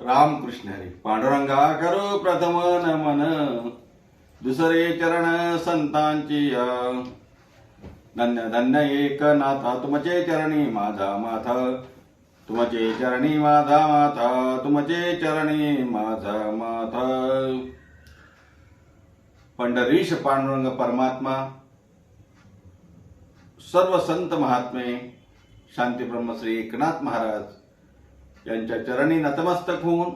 रामकृष्ण हरी. पांडुरंगा करो प्रथम नमन. दुसरे चरण संतांची धन्य धन्य एक नाथा तुमचे चरणी माझा माथा. तुमचे चरणी माझा माथा. तुमचे चरणी माझा माथा. पंढरीश पांडुरंग परमात्मा. सर्व संत महात्मे. शांती ब्रह्मश्री एकनाथ महाराज. यांच्या चरणी नतमस्तक होऊन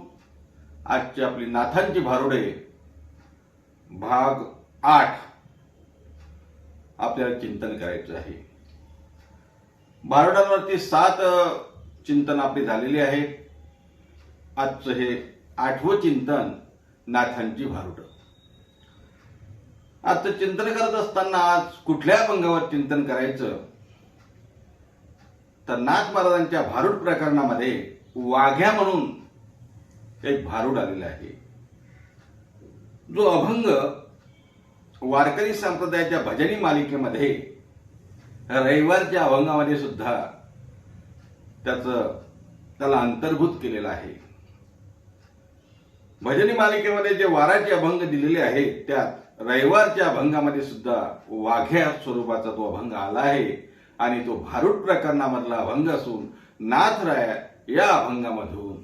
आजची आपली नाथांची भारुडे भाग आठ आपल्याला चिंतन करायचं आहे. भारुडांवरती सात चिंतन आपली झालेली आहे. आजचं हे आठवं चिंतन नाथांची भारुड. आजचं चिंतन करत असताना आज कुठल्या अभंगावर चिंतन करायचं? तर नाथ महाराजांच्या भारूड प्रकरणामध्ये वाघ्या म्हणून एक भारूड आलेला आहे. जो अभंग वारकरी संप्रदायाच्या भजनी मालिकेमध्ये रविवारच्या अभंगामध्ये सुद्धा त्याचं त्याला अंतर्भूत केलेलं आहे. भजनी मालिकेमध्ये जे वाराचे अभंग दिलेले आहेत त्यात रविवारच्या अभंगामध्ये सुद्धा वाघ्या स्वरूपाचा तो अभंग आला आहे आणि तो भारूड प्रकरणामधला अभंग असून नाथराय या अभंगामधून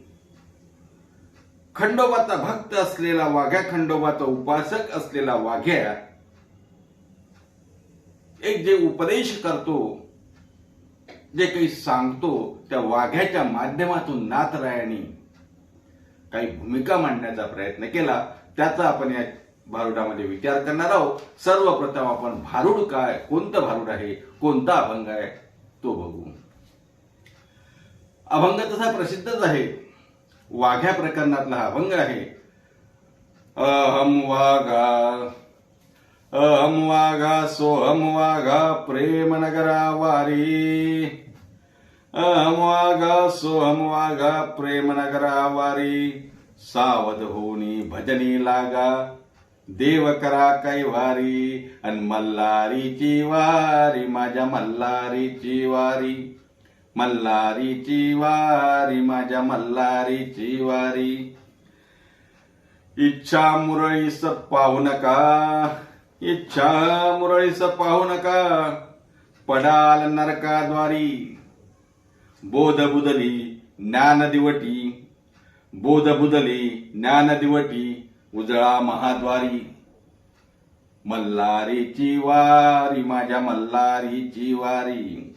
खंडोबाचा भक्त असलेला वाघ्या खंडोबाचा उपासक असलेला वाघ्या एक जे उपदेश करतो जे काही सांगतो त्या वाघ्याच्या माध्यमातून नाथरायाने काही भूमिका मांडण्याचा प्रयत्न केला. त्याचा आपण या भारुडामध्ये विचार करणार आहोत. सर्वप्रथम आपण भारूड काय कोणतं भारूड आहे कोणता अभंग आहे तो बघू. अभंग तसा प्रसिद्धच आहे. वाघ्या प्रकरणातला हा अभंग आहे. अहम वाघा अहम वाघा सोहम वाघा प्रेम नगरा वारी अहम वाघा सोहम वाघा प्रेम नगरा वारी सावध होनी भजनी लागा देव करा कैवारी. अन मल्हारीची वारी माझ्या मल्हारीची वारी. मल्हारीची वारी माझ्या मल्हारीची वारी. इच्छा मुरळीस पाहू नका इच्छा मुरळीस पाहू नका. पडाल नरकाद्वारी बोध बुदली ज्ञान दिवटी बोध बुदली ज्ञान दिवटी उजळा महाद्वारी. मल्हारीची वारी माझ्या मल्हारीची वारी.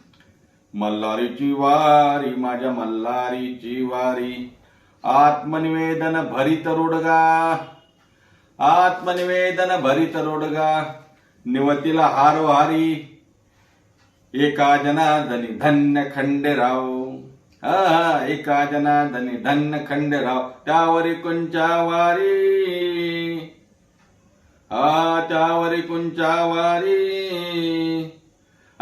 मल्हारीची वारी माझ्या मल्हारीची वारी. आत्मनिवेदन भरित रोडगा. आत्मनिवेदन भरित रोडगा. निवतीला हारोहारी एका जनार्दनी धन्य खंडेराव. हा हा, एका जनार्दनी धन्य खंडेराव. त्यावरी कुंचा वारी. हा त्यावरी कुंचा वारी.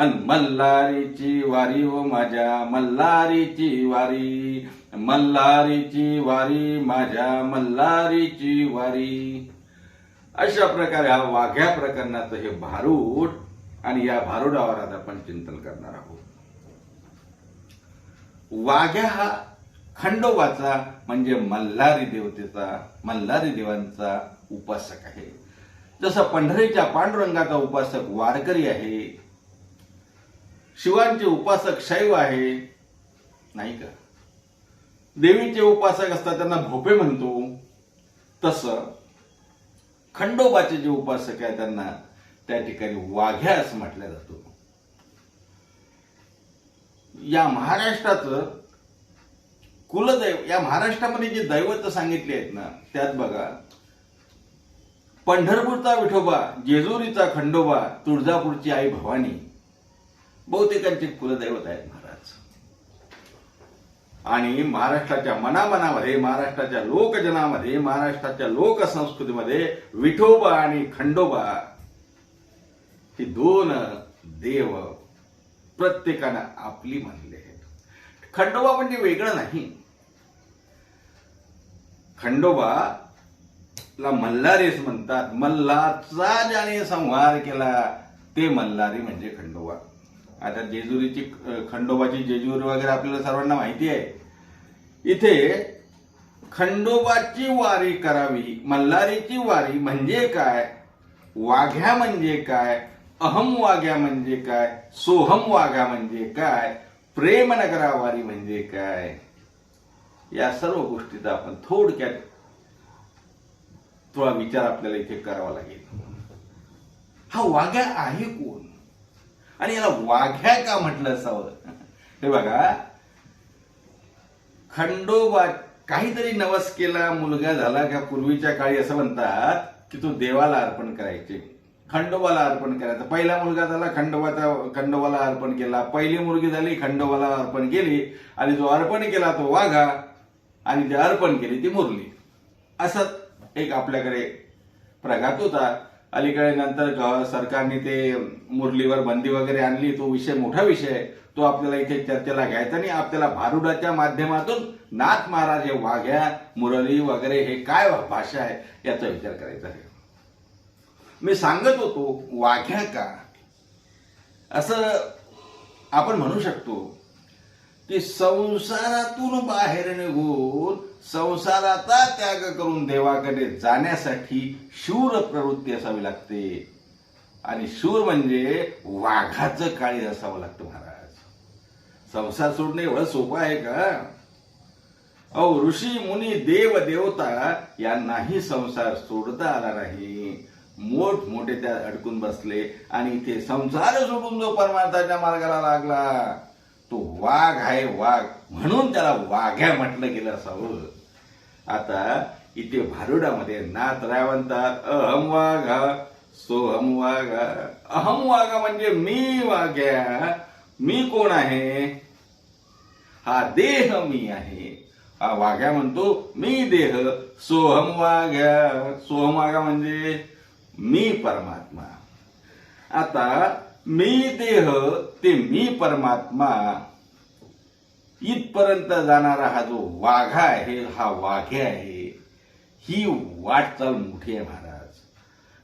अन मल्हारीची वारी हो माझ्या मल्हारीची वारी मल्हारीची वारी माझ्या मल्हारीची वारी. अशा प्रकारे हा वाघ्या प्रकरणाचं हे भारूड आणि या भारुडावर आज आपण चिंतन करणार आहोत. वाघ्या हा खंडोबाचा म्हणजे मल्हारी देवतेचा मल्हारी देवांचा उपासक आहे. जसं पंढरीच्या पांडुरंगाचा उपासक वारकरी आहे शिवांचे उपासक शैव आहे. नाही का? देवीचे उपासक असतात त्यांना भोपे म्हणतो. तसं खंडोबाचे जे उपासक आहे त्यांना त्या ठिकाणी वाघ्या असं म्हटलं जातं. या महाराष्ट्राचं कुलदैव या महाराष्ट्रामध्ये जे दैवत सांगितले आहेत ना त्यात बघा पंढरपूरचा विठोबा जेजुरीचा खंडोबा तुळजापूरची आई भवानी बहुतेकांचे कुलदैवत आहेत महाराज. आणि महाराष्ट्राच्या मनामनामध्ये महाराष्ट्राच्या लोकजनामध्ये महाराष्ट्राच्या लोकसंस्कृतीमध्ये विठोबा आणि खंडोबा ही दोन देव प्रत्येकानं आपली मानले आहेत. खंडोबा म्हणजे वेगळं नाही. खंडोबा ला मल्हारीस म्हणतात. मल्हारचा ज्याने संहार केला ते मल्हारी म्हणजे खंडोबा. आता जेजुरीची खंडोबाची जेजुरी वगैरे आपल्याला सर्वांना माहिती आहे. इथे खंडोबाची वारी करावी मल्हारीची वारी म्हणजे काय? वाघ्या म्हणजे काय? अहम वाघ्या म्हणजे काय? सोहम वाघ्या म्हणजे काय? प्रेमनगरा वारी म्हणजे काय? या सर्व गोष्टीचा आपण थोडक्यात थोडा विचार आपल्याला इथे करावा लागेल. हा वाघ्या आहे कोण? आणि याला वाघ्या का म्हटलं असावं? हे बघा. खंडोबा काहीतरी नवस केला मुलगा झाला का पूर्वीच्या काळी असं म्हणतात की तो देवाला अर्पण करायचे. खंडोबाला अर्पण करायचं. पहिला मुलगा झाला खंडोबाचा खंडोबाला अर्पण केला. पहिली मुलगी झाली खंडोबाला अर्पण केली. आणि जो अर्पण केला तो वाघा. आणि जे अर्पण केली ती मुरली. असं एक आपल्याकडे प्रघात होता. अलीकडे नंतर सरकारने ते मुरलीवर बंदी वगैरे आणली तो विषय मोठा विषय आहे. तो आपल्याला इथे चर्चेला घ्यायचा आणि आपल्याला भारुडाच्या माध्यमातून नाथ महाराज हे वाघ्या मुरली वगैरे हे काय भाषा आहे याचा विचार करायचा आहे. मी सांगत होतो वाघ्या का? असं आपण म्हणू शकतो की संसारातून बाहेर निघून संसाराचा त्याग करून देवाकडे जाण्यासाठी शूर प्रवृत्ती असावी लागते. आणि शूर म्हणजे वाघाचं काळी असावं लागतं महाराज. संसार सोडणे एवढं सोपं आहे का? अहो ऋषी मुनी देव देवता यांनाही संसार सोडता आला नाही. मोठ मोठे त्या अडकून बसले आणि इथे संसार सोडून जो परमार्थाच्या मार्गाला लागला. तो वाघ आहे वाघ म्हणून त्याला वाघ्या म्हटलं गेलं असावं. आता इथे भारुडामध्ये नाथ राय म्हणतात अहम वाघा सोहम वाघा. अहम वाघा म्हणजे मी वाघ्या मी कोण आहे? हा देह मी आहे. हा वाघ्या म्हणतो मी देह सोहम वाघ्या सोहम वाघा म्हणजे मी परमात्मा. आता मी देह ते मी परमात्मा. इथपर्यंत जाणारा हा जो वाघा आहे हा वाघ्या आहे ही वाटचाल मोठी आहे महाराज.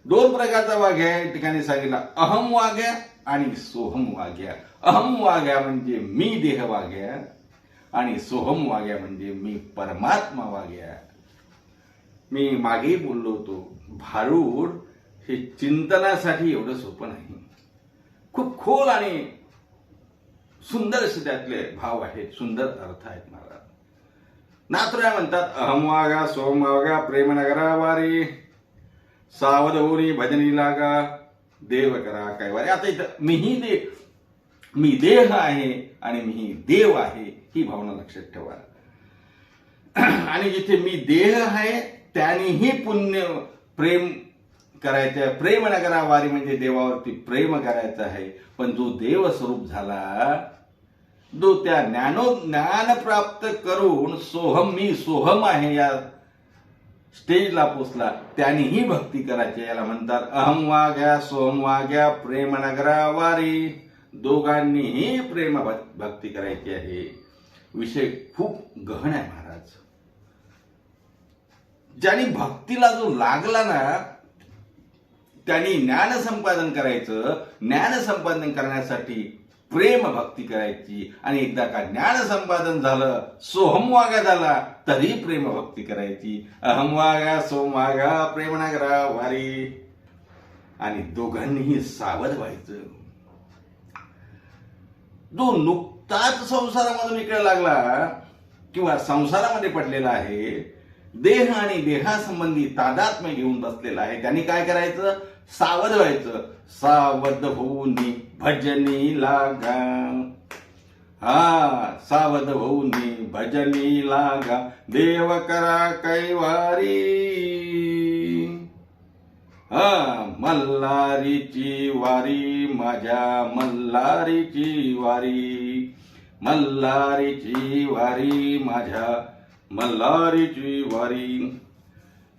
दोन प्रकारचा वाघ्या या ठिकाणी सांगितला अहम वाघ्या आणि सोहम वाघ्या अहम वाघ्या म्हणजे मी देह वाघ्या आणि सोहम वाघ्या म्हणजे मी परमात्मा वाघ्या मी मागेही बोललो होतो भारूड हे चिंतनासाठी एवढं सोपं नाही. खूप खोल आणि सुंदर असे त्यातले भाव आहेत सुंदर अर्थ आहेत महाराज. नाथराय म्हणतात अहम वागा सोम वागा प्रेम नगरा वारी. सावध होनी भजनी लागा देव करा काय वारी. आता इथं मीही दे मी देह आहे आणि मीही देव आहे ही भावना लक्षात ठेवा. आणि जिथे मी देह आहे त्यानेही पुण्य प्रेम करायचं आहे. प्रेम नगरा वारी म्हणजे देवावरती प्रेम करायचं आहे. पण जो देव स्वरूप झाला जो त्या ज्ञानो ज्ञान प्राप्त करून सोहम मी सोहम आहे या स्टेजला पोचला त्यानेही भक्ती करायची याला म्हणतात अहम वाघ्या सोहम वाघ्या प्रेम नगरा वारी दोघांनीही प्रेम भक्ती करायची आहे. विषय खूप गहन आहे महाराज. ज्याने भक्तीला जो लागला ना त्यांनी ज्ञान संपादन करायचं ज्ञान संपादन करण्यासाठी प्रेम भक्ती करायची. आणि एकदा का ज्ञान संपादन झालं सोहम वागा झाला तरी प्रेम भक्ती करायची. अहमवागा सोमवागा सोम वारी. आणि दोघांनीही सावध व्हायचं. जो नुकताच संसारामधून इकडे लागला किंवा संसारामध्ये पडलेला आहे देह आणि देहासंबंधी तादात्म्य घेऊन बसलेला आहे त्यांनी काय करायचं? सावध व्हायचं. सावध होऊन भजनी लागा. हा सावध होऊन भजनी लागा. देव करा कैवारी. हा मल्हारीची वारी माझ्या मल्हारीची वारी. मल्हारीची वारी माझ्या मल्हारीची वारी.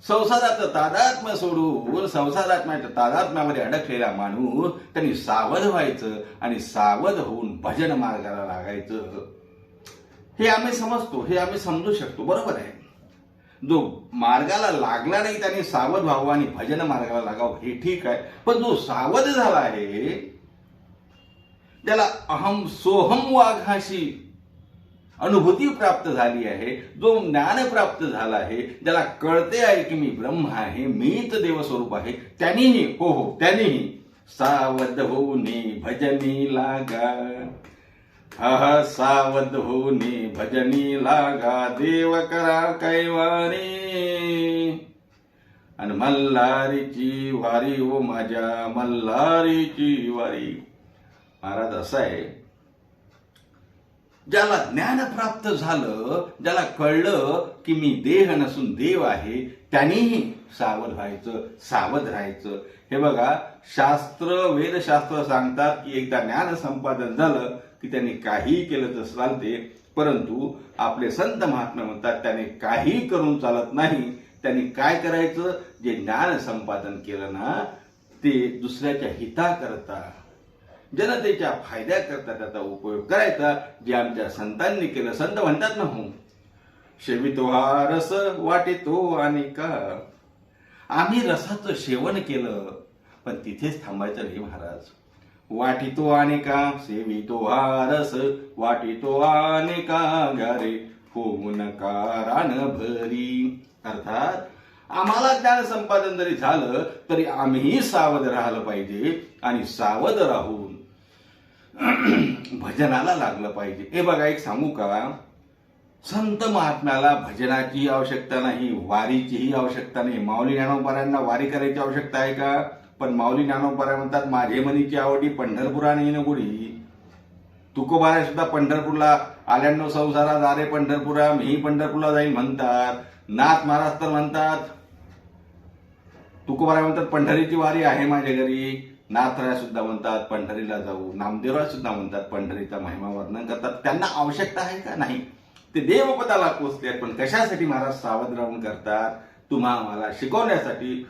संसाराचं तादात्म्य सोडून संसारात्म्याच्या तादात्म्यामध्ये अडकलेला माणूस त्यांनी सावध व्हायचं आणि सावध होऊन भजन मार्गाला लागायचं. हे आम्ही समजतो हे आम्ही समजू शकतो बरोबर आहे. जो मार्गाला लागला नाही त्याने सावध व्हावं आणि भजन मार्गाला लागावं हे ठीक आहे पण जो सावध झाला आहे त्याला अहम सोहम वाघाशी अनुभूती प्राप्त झाली आहे जो ज्ञान प्राप्त झाला आहे ज्याला कळते आहे की मी ब्रह्म आहे मीच देवस्वरूप आहे त्यांनीही हो हो त्यांनीही सावध होऊने भजनी लागा. हा हा सावध होऊने भजनी लागा देव करा कैवारी. आणि मल्हारीची वारी ओ माझ्या मल्हारीची वारी. महाराज असं आहे ज्याला ज्ञान प्राप्त झालं ज्याला कळलं की मी देह नसून देव आहे त्यांनीही सावध व्हायचं सावध राहायचं. हे बघा शास्त्र वेदशास्त्र सांगतात की एकदा ज्ञान संपादन झालं की त्यांनी काहीही केलं तर चालते परंतु आपले संत महात्मा म्हणतात त्याने काही करून चालत नाही. त्यांनी काय करायचं? जे ज्ञान संपादन केलं ना ते दुसऱ्याच्या हिताकरता जनतेच्या फायद्याकरता त्याचा उपयोग करायचा जे आमच्या संतांनी केलं. संत म्हणतात ना हो शेवितो हा रस वाटेतो आणि का. आम्ही रसाचं सेवन केलं पण तिथेच थांबायचं नाही महाराज. वाटितो आणि का सेवितो हा रस वाटितो आणि का गारे होऊन कारान भरी. अर्थात आम्हाला ज्ञान संपादन जरी झालं तरी आम्हीही सावध राहिलं पाहिजे आणि सावध राहू भजनाला लागलं पाहिजे. हे बघा एक सांगू का? संत महात्म्याला भजनाची आवश्यकता नाही वारीचीही आवश्यकता नाही. माऊली ज्ञानोपरांना वारी करायची आवश्यकता आहे का? पण माऊली ज्ञानोबारा म्हणतात माझे मनीची आवडी पंढरपुराने नाही न तुकोबारा सुद्धा पंढरपूरला आल्यानो संसारात आरे पंढरपुरा मी पंढरपूरला जाईल म्हणतात. नाथ महाराज तर म्हणतात तुकोबारा म्हणतात पंढरीची वारी आहे माझ्या घरी. सुद्धा म्हणतात पंढरीला जाऊ. नामदेवराय सुद्धा म्हणतात पंढरीचा महिमा वर्णन करतात. त्यांना आवश्यकता आहे का नाही? ते देवपदाला पोचले पण कशासाठी महाराज सावध राहून करतात? तुम्हा मला शिकवण्यासाठी.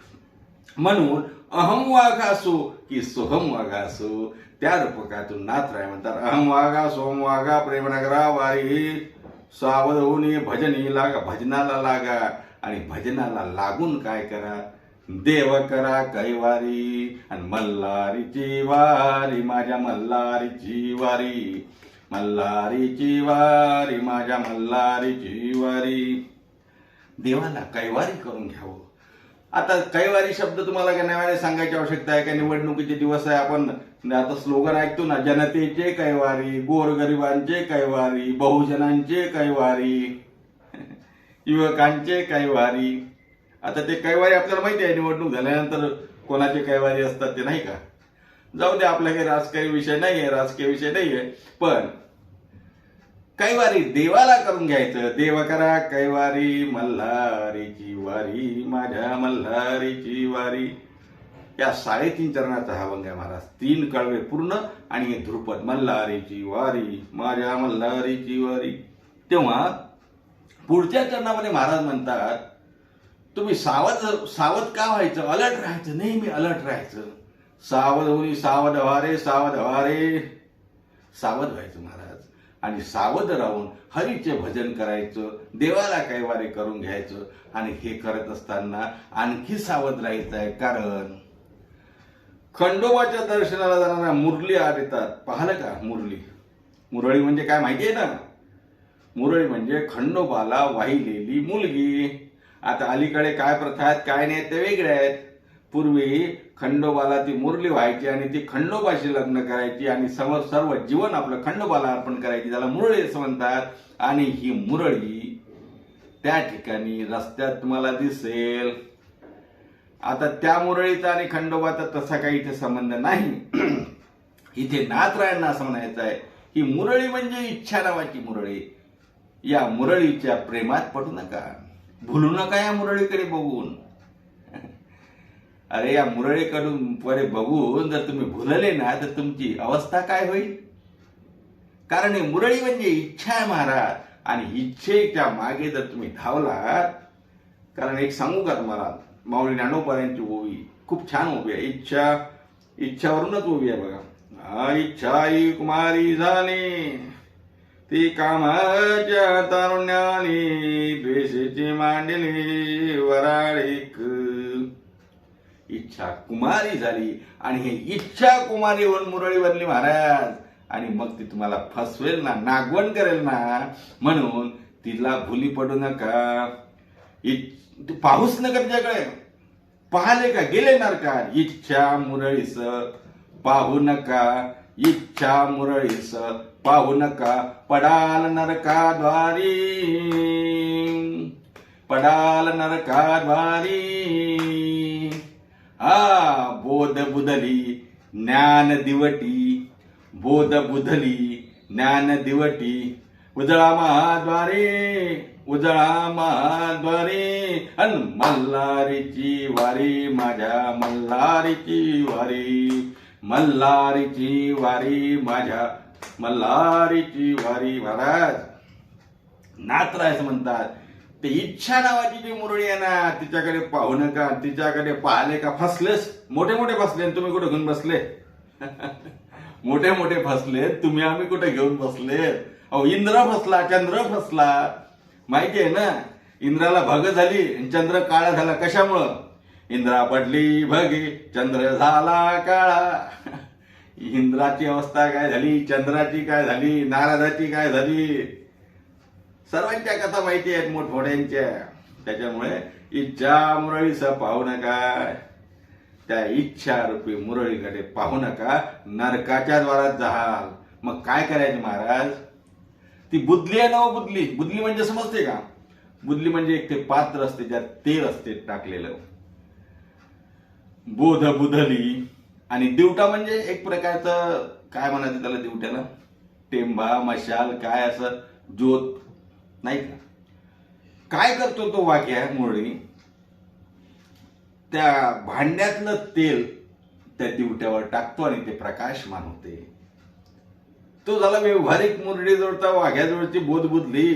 म्हणून अहम वाघासो की सोहम वाघासो. त्या रूपकातून नाथराय म्हणतात अहम वाघा सोहम वाघा प्रेमनगरा वारी. सावध होऊन भजनी लागा भजनाला लागा. आणि भजनाला लागून काय करा? देव करा कैवारी आणि मल्हारीची वारी माझ्या मल्हारीची वारी मल्हारीची वारी माझ्या मल्हारीची वारी देवाला कैवारी करून घ्यावं. आता कैवारी शब्द तुम्हाला काय नव्याने सांगायची आवश्यकता आहे का? निवडणुकीचे दिवस आहे आपण आता स्लोगन ऐकतो ना जनतेचे कैवारी गोरगरिबांचे कैवारी बहुजनांचे कैवारी युवकांचे कैवारी. आता ते कैवारी आपल्याला माहिती आहे निवडणूक झाल्यानंतर कोणाचे कैवारी असतात ते नाही का? जाऊ दे आपला काही राजकीय विषय नाही आहे राजकीय विषय नाही आहे पण कैवारी देवाला करून घ्यायचं. देव करा कैवारी मल्हारीची वारी माझ्या मल्हारीची वारी. या साडेतीन चरणाचा हा भंग आहे महाराज. तीन कळवे पूर्ण आणि हे ध्रुपद. मल्हारीची वारी माझ्या मल्हारीची वारी. तेव्हा पुढच्या चरणामध्ये महाराज म्हणतात तुम्ही सावध सावध का व्हायचं? अलर्ट राहायचं. नेहमी अलर्ट राहायचं. सावध होई सावध व्हारे सावध व्हारे. सावध व्हायचं महाराज. आणि सावध राहून हरीचे भजन करायचं देवाला कैवारी करून घ्यायचं आणि हे करत असताना आणखी सावध राहायचं आहे. कारण खंडोबाच्या दर्शनाला जाणाऱ्या मुरली आत येतात. पाहिलं का मुरली? मुरळी म्हणजे काय माहिती आहे ना? मुरळी म्हणजे खंडोबाला वाहिलेली मुलगी. आता अलीकडे काय प्रथा आहेत काय नाही ते वेगळे आहेत. पूर्वी खंडोबाला ती मुरली व्हायची आणि ती खंडोबाशी लग्न करायची आणि सर्व सर्व जीवन आपलं खंडोबाला अर्पण करायची. त्याला मुरळी असं म्हणतात. आणि ही मुरळी त्या ठिकाणी रस्त्यात तुम्हाला दिसेल. आता त्या मुरळीचा आणि खंडोबाचा तसा काही इथे संबंध नाही. इथे नाथरायांना असं म्हणायचं आहे ही मुरळी म्हणजे इच्छा नावाची मुरळी. या मुरळीच्या प्रेमात पडू नका. भुलू नका या मुरळीकडे बघून. अरे या मुरळीकडून परे बघून जर तुम्ही भुलले ना तर तुमची अवस्था काय होईल? कारण हे मुरळी म्हणजे इच्छा आहे महाराज. आणि इच्छेच्या मागे जर तुम्ही धावलात कारण एक सांगू का तुम्हाला? माऊली ज्ञानोबाऱ्यांची ओवी खूप छान ओवी आहे. इच्छा इच्छावरूनच ओवी आहे बघा. इच्छा ही कुमारी झाली ती कामाच्या तारुण्याने द्वेषीची मांडली वराळीक इच्छा कुमारी झाली आणि हे इच्छा कुमारी होऊन मुरळी बनली महाराज. आणि मग ती तुम्हाला फसवेल ना नागवण करेल ना म्हणून तिला भुली पडू नका. तू पाहूच नका तिच्याकडे पाहिले का? गेले नरकार इच्छा मुरळीस पाहू नका. इच्छा मुरळीस पाहू नका पडाल नरकाद्वारी. पडाल नरकाद्वारी. आ बोध बुधली ज्ञान दिवटी. बोध बुधली ज्ञान दिवटी. उजळा महाद्वारे उजळा महाद्वारे. अन मल्हारीची वारी माझ्या मल्हारीची वारी. मल्हारीची वारी माझ्या मल्हारीची वारी महाराज. नातरायचं म्हणतात ते इच्छा नावाची जी मुरळी आहे ना तिच्याकडे पाहू नका तिच्याकडे पाहिले का फसलेस? मोठे मोठे फसले आणि तुम्ही कुठे घेऊन बसले? मोठे मोठे फसले तुम्ही आम्ही कुठे घेऊन बसले? अहो इंद्र फसला चंद्र फसला. माहिती आहे ना इंद्राला भग झाली चंद्र काळा झाला कशामुळं? इंद्रा पडली भगे चंद्र झाला काळा. इंद्राची अवस्था काय झाली? चंद्राची काय झाली? नारदाची काय झाली? सर्वांच्या कथा माहिती आहेत मोठमोठ्यांच्या. त्याच्यामुळे इच्छा मुरळीस पाहू नका. त्या इच्छा रूपी मुरळीकडे पाहू नका. नरकाच्या द्वारात जाल. मग काय करायचे महाराज? ती बुदली आहे ना हो बुदली? बुदली म्हणजे समजते का? बुदली म्हणजे एक ते पात्र असते ज्यात तेल असते टाकलेलं. बोध बुधली. आणि दिवटा म्हणजे एक प्रकारचं काय म्हणायचं त्याला दिवट्याला? टेंबा मशाल काय असं? ज्योत नाही का? काय करतो तो वाघ्या मुरळी? त्या भांड्यातलं तेल त्या दिवट्यावर टाकतो आणि ते प्रकाशमान होते. तो झाला व्यवहारिक मुरडी जोडता वाघ्याजवळची बोध बुदली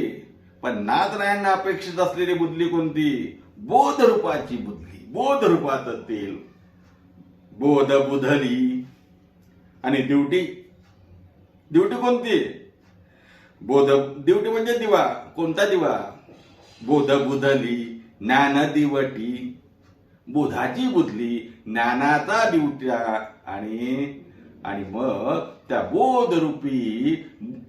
पण नाथरायांना अपेक्षित असलेली बुदली कोणती? बोध रूपाची बुदली बोध रूपाचं तेल. बोध बुधली. आणि ड्युटी? ड्युटी कोणती? बोध ड्युटी म्हणजे दिवा. कोणता दिवा? बोध बुधली ज्ञान दिवटी. बुधाची बुधली ज्ञानाचा दिवट्या आणि आणि मग त्या बोधरूपी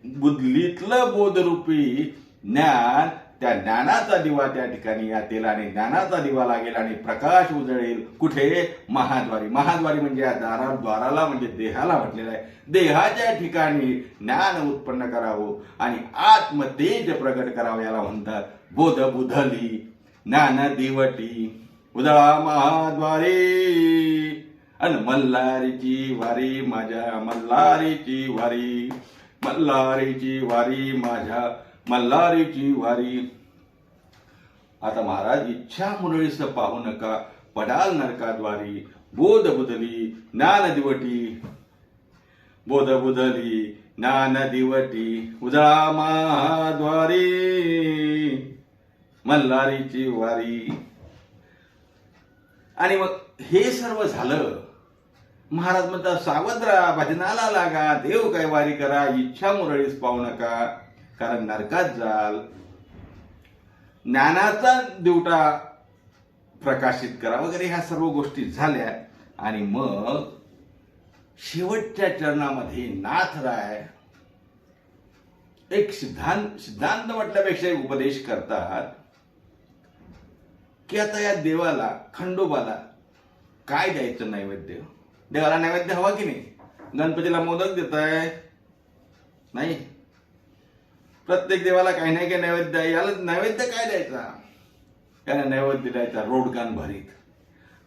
बुधलीतलं बोधरूपी ज्ञान त्या ज्ञानाचा दिवा त्या ठिकाणी या तेलाने ज्ञानाचा दिवा लागेल आणि प्रकाश उजळेल. कुठे? महाद्वारी. महाद्वारी म्हणजे या दारा द्वाराला म्हणजे देहाला म्हटलेलं आहे. देहाच्या ठिकाणी ज्ञान उत्पन्न करावं आणि आत्मतेज प्रगट करावं याला म्हणतात बोध बुधली. ज्ञान दिवटी. उदळा महाद्वारे. अन मल्हारीची वारी माझ्या मल्हारीची वारी. मल्हारीची वारी माझ्या मल्हारीची वारी. आता महाराज इच्छा मुरळीस पाहू नका पडाल नरकाद्वारी बोध बुधली ज्ञान दिवटी. बोध बुदली ज्ञान दिवटी उजळा महाद्वारी. मल्हारीची वारी. आणि मग हे सर्व झालं. महाराज म्हणतात सावध राहा भजनाला लागा देव काय वारी करा इच्छा मुरळीस पाहू नका. कारण नरकात जाल. ज्ञानाचा दिवटा प्रकाशित करा वगैरे ह्या सर्व गोष्टी झाल्या. आणि मग शेवटच्या चरणामध्ये नाथ राय एक सिद्धांत सिद्धांत म्हटल्यापेक्षा उपदेश करतात की आता या देवाला खंडोबाला काय द्यायचं नैवेद्य? देवाला नैवेद्य हवा की नाही? गणपतीला मोदक देत आहे नाही. प्रत्येक देवाला काही नाही काही नैवेद्य आहे. याला नैवेद्य काय द्यायचा? याला नैवेद्य द्यायचा रोडगान भरीत.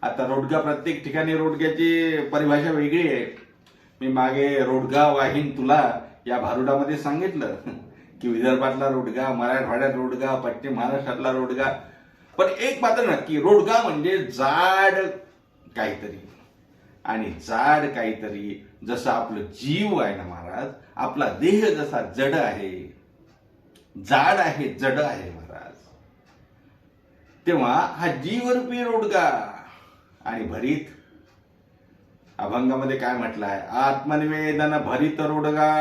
आता रोडगा प्रत्येक ठिकाणी रोडग्याची परिभाषा वेगळी आहे. मी मागे रोडगा वाहीन तुला या भारुडामध्ये सांगितलं. की विदर्भातला रोडगा मराठवाड्यात रोडगा पश्चिम महाराष्ट्रातला रोडगा. पण एक मात्र नक्की रोडगा म्हणजे जाड काहीतरी. आणि जाड काहीतरी जसं आपलं जीव आहे ना महाराज आपला देह जसा जड आहे जाड आहे जड आहे महाराज. तेव्हा हा जीवरूपी रोडगा आणि भरीत अभंगामध्ये काय म्हटलं आहे आत्मनिवेदन भरित रोडगा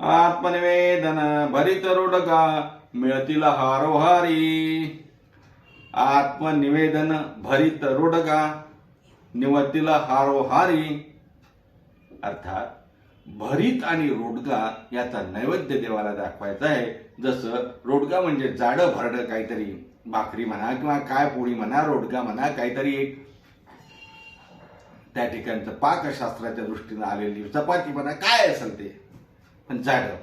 आत्मनिवेदन भरित रोडगा मिळतील हारोहारी. आत्मनिवेदन भरित रोडगा निवतील हारोहारी. अर्थात भरीत आणि रोडगा याचा नैवेद्य देवाला दाखवायचा आहे. जसं रोडगा म्हणजे जाडं भरडं काहीतरी. भाकरी म्हणा किंवा काय पोळी म्हणा रोडगा म्हणा काहीतरी एक. त्या ठिकाणचं पाकशास्त्राच्या दृष्टीनं आलेली चपाती म्हणा काय असेल ते. पण जाडं.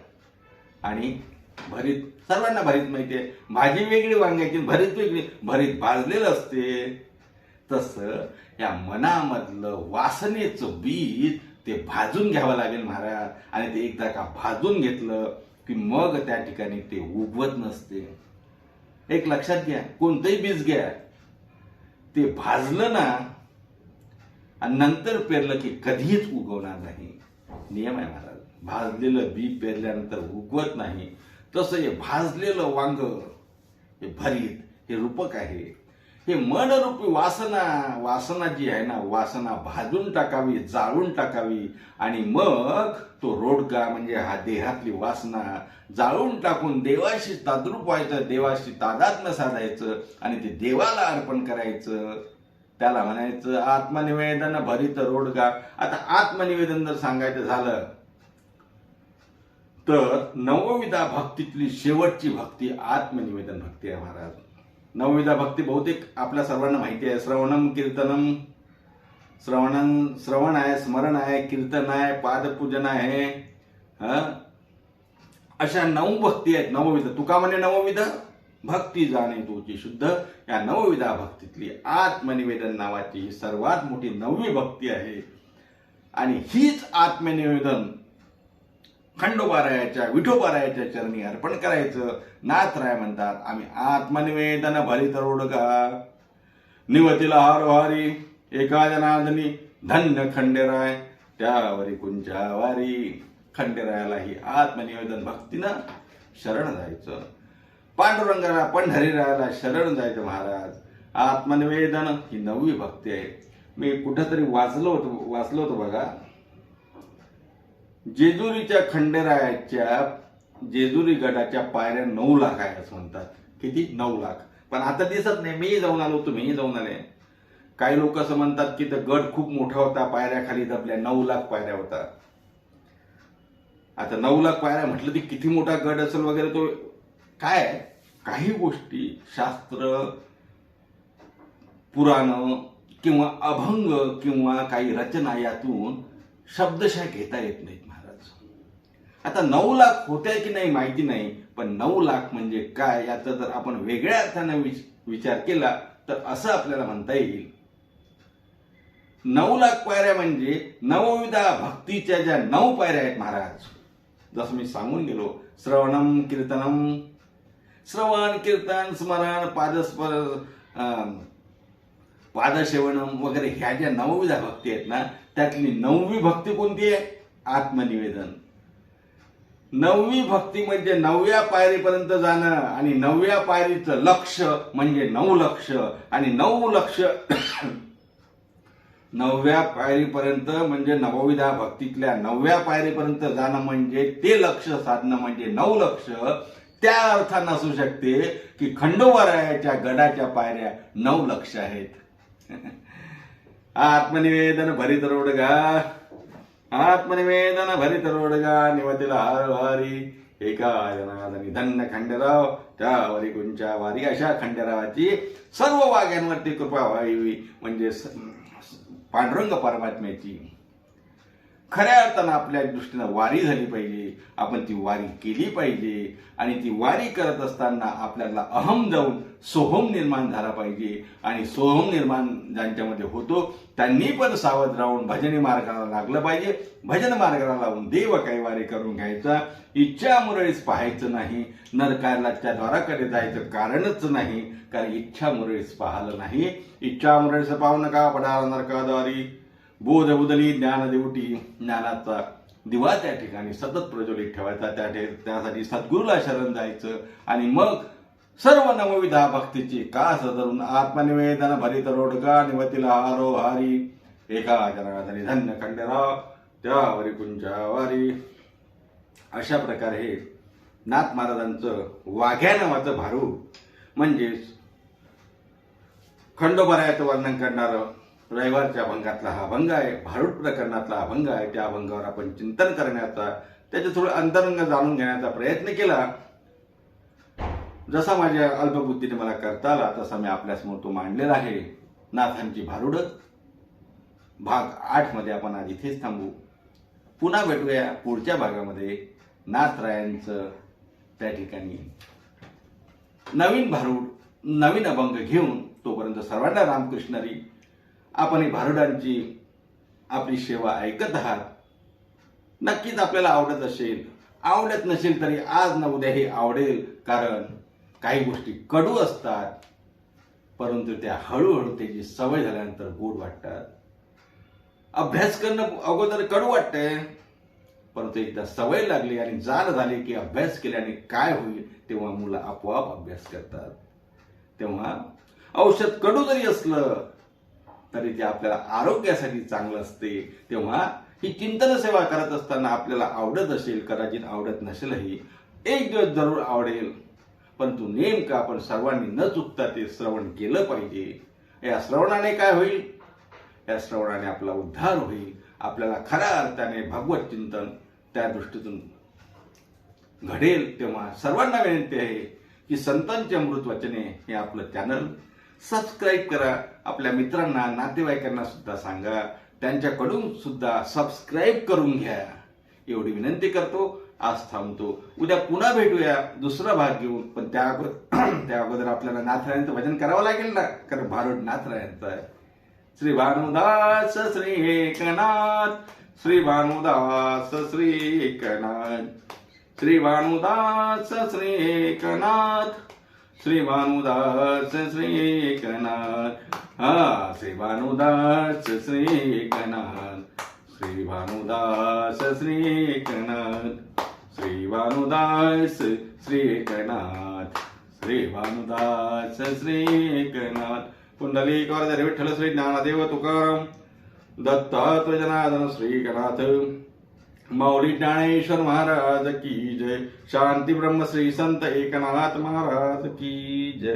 आणि भरीत सर्वांना भरीत माहितीये भाजी वेगळी वांग्याची भरीत वेगळी. भरीत भाजलेलं असते. तसं या मनामधलं वासनेचं बीज ते भाजून घ्यावं लागेल महाराज. आणि ते एकदा का भाजून घेतलं की मग त्या ठिकाणी ते उगवत नसते. एक लक्षात घ्या कोणतंही बीज घ्या. ते भाजलं ना आणि नंतर पेरलं की कधीच उगवणार नाही. नियम आहे महाराज. भाजलेलं बी पेरल्यानंतर उगवत नाही. तसं हे भाजलेलं वांग हे भरीत हे रूपक आहे. हे मनरूपी वासना वासना जी आहे ना वासना भाजून टाकावी जाळून टाकावी आणि मग तो रोडगा म्हणजे हा देहातली वासना जाळून टाकून देवाशी ताद्रूप व्हायचं देवाशी तादात्म्य साधायचं आणि ते देवाला अर्पण करायचं. त्याला म्हणायचं आत्मनिवेदन भरित रोडगा. आता आत्मनिवेदन जर सांगायचं झालं तर नवविधा भक्तीतली शेवटची भक्ती आत्मनिवेदन भक्ती आहे महाराज. नवविधा भक्ती बहुतेक आपल्या सर्वांना माहिती आहे. श्रवणम कीर्तनम श्रवणन श्रवण आहे स्मरण आहे कीर्तन आहे पादपूजन आहे अशा नऊ भक्ती आहेत नवविध. तुका म्हणे नवविध भक्ती जाणे तुझी शुद्ध. या नवविधा भक्तीतली आत्मनिवेदन नावाची ही सर्वात मोठी नववी भक्ती आहे. आणि हीच आत्मनिवेदन खंडोबारायाच्या विठोबारायाच्या चरणी अर्पण करायचं. नाथराय म्हणतात आम्ही आत्मनिवेदन भारी तरुड का? निवतीला हारोहारी एका जनार्दनी धन्य खंडेराय त्यावरी कुंजावारी. खंडेरायाला ही आत्मनिवेदन भक्तीनं शरण जायचं. पांडुरंगाला पंढरीरायाला शरण जायचं महाराज. आत्मनिवेदन ही नववी भक्ती आहे. मी कुठंतरी वाचलो होतो वाचलो होतो बघा. जेजुरीच्या खंडेरायाच्या जेजुरी गडाच्या पायऱ्या नऊ लाख आहे असं म्हणतात. किती? नऊ लाख. पण आता दिसत नाही. मी जाऊन आलो तुम्हीही जाऊन आले. काही लोक असं म्हणतात की तर गड खूप मोठा होता पायऱ्या खाली दबल्या नऊ लाख पायऱ्या होता. आता नऊ लाख पायऱ्या म्हटलं ती किती मोठा गड असेल वगैरे तो काय? काही गोष्टी शास्त्र पुराण किंवा अभंग किंवा काही रचना यातून शब्दशः घेता येत नाहीत. आता नऊ लाख होत्या की नाही माहिती नाही पण नऊ लाख म्हणजे काय याचा जर आपण वेगळ्या अर्थाने विचार केला तर असं आपल्याला म्हणता येईल. नऊ लाख पायऱ्या म्हणजे नवविधा भक्तीच्या ज्या नऊ पायऱ्या आहेत महाराज जसं मी सांगून गेलो श्रवणम कीर्तनम श्रवण कीर्तन स्मरण पादस्पर अं, पादसेवनम वगैरे ह्या ज्या नवविधा भक्ती आहेत ना त्यातली नववी भक्ती कोणती आहे? आत्मनिवेदन. नववी भक्ती म्हणजे नवव्या पायरीपर्यंत जाणं आणि नवव्या पायरीचं लक्ष म्हणजे नऊ लक्ष. आणि नऊ लक्ष नवव्या पायरीपर्यंत म्हणजे नवविधा भक्तीतल्या नवव्या पायरीपर्यंत जाणं म्हणजे ते लक्ष साधणं म्हणजे नऊ लक्ष. त्या अर्थानं असू शकते की खंडोबारायाच्या गडाच्या पायऱ्या नऊ लक्ष आहेत. आत्मनिवेदन भरित रोडगा. आत्मनिवेदन भरित रोडगा निवतीला हार वारी एका जनार्दनी धन्य खंडेराव त्यावरी कुंच्या वारी अशा खंडेरावाची सर्व वाघ्यांवरती कृपा व्हावी. म्हणजे पांडुरंग परमात्म्याची. खऱ्या अर्थानं आपल्या दृष्टीनं वारी झाली पाहिजे. आपण ती वारी केली पाहिजे. आणि ती वारी करत असताना आपल्याला अहम जाऊन सोहम निर्माण झाला पाहिजे. आणि सोहम निर्माण ज्यांच्यामध्ये होतो त्यांनी पण सावध राहून भजनी मार्गाला लागलं पाहिजे. भजन मार्गाला लावून देव काही वारी करून घ्यायचा? इच्छा पाहायचं नाही. नरकालाच्या द्वाराकडे जायचं कारणच नाही. कारण इच्छा मुरळीच पाहिलं नाही. इच्छा मुरळीच पाहू नका पडाल नरकाद्वारी. बोध उदली ज्ञान देवटी ज्ञानाचा दिवा त्या ठिकाणी सतत प्रज्वलित ठेवायचा. त्या त्यासाठी सद्गुरूला शरण जायचं. आणि मग सर्व नवविधा भक्तीची कास धरून आत्मनिवेदन भरित रोडगा निवतीला हारो हारी एका जनार्दनी धन्य खंडेराव त्यावरी कुंजावारी. अशा प्रकारे हे नाथ महाराजांचं वाघ्या नावाचं भारू म्हणजेच खंडोबरायाचं वर्णन करणारं रविवारच्या अभंगातला हा अभंग आहे भारूड प्रकरणातला अभंग आहे. त्या अभंगावर आपण चिंतन करण्याचा त्याचे थोडं अंतरंग जाणून घेण्याचा प्रयत्न केला. जसा माझ्या अल्पबुद्धीने मला करता आला तसा मी आपल्यासमोर तो मांडलेला आहे. नाथांची भारुड. भाग आठमध्ये आपण आज इथेच थांबू. पुन्हा भेटूया पुढच्या भागामध्ये. नाथरायांचं त्या ठिकाणी. नवीन भारूड नवीन अभंग घेऊन तोपर्यंत सर्वांना रामकृष्णरी आपण भारुडांची आपली सेवा ऐकत आहात. नक्कीच आपल्याला आवडत असेल. आवडत नसेल तरी आज ना उद्या हे आवडेल कारण काही गोष्टी कडू असतात. परंतु त्या हळूहळू त्याची सवय झाल्यानंतर गोड वाटतात. अभ्यास करणं अगोदर कडू वाटतंय परंतु एकदा सवय लागली आणि जाण झाली की अभ्यास केल्याने काय होईल तेव्हा मुलं आपोआप अभ्यास करतात. तेव्हा औषध कडू जरी असलं तरी ते आपल्याला आरोग्यासाठी चांगलं असते तेव्हा ही चिंतन सेवा करत असताना आपल्याला आवडत असेल कदाचित आवडत नसेलही एक दिवस जरूर आवडेल. परंतु नेमकं आपण सर्वांनी न चुकता ते श्रवण केलं पाहिजे. या श्रवणाने काय होईल? या श्रवणाने आपला उद्धार होईल. आपल्याला खऱ्या अर्थाने भगवत चिंतन त्या दृष्टीतून घडेल. तेव्हा सर्वांना विनंती आहे की संतांचे अमृत वचने हे आपलं चॅनल सबस्क्राईब करा. आपल्या मित्रांना नातेवाईकांना सुद्धा सांगा. त्यांच्याकडून सुद्धा सबस्क्राईब करून घ्या. एवढी विनंती करतो. आज थांबतो. उद्या पुन्हा भेटूया. दुसरा भाग घेऊन. पण त्या अगोदर त्या अगोदर आपल्याला नाथरायांचं भजन करावं लागेल ना? कारण भारूड नाथरायांचं आहे. श्री भानुदास श्री एकनाथ. श्री भानुदास श्री एकनाथ. श्री भानुदास श्री एकनाथ. श्री भानुदास श्री एकनाथ हा श्री भानुदास श्री एकनाथ श्री भानुदास श्री एकनाथ श्री भानुदास श्री एकनाथ श्री भानुदास श्री एकनाथ पुंडलिक विठ्ठल श्री ज्ञानदेव तुकाराम. दत्तात्रेय श्रीकनाथ श्री माऊली ज्ञानेश्वर महाराज की जय। शांती ब्रह्म श्री संत एकनाथ महाराज की जय।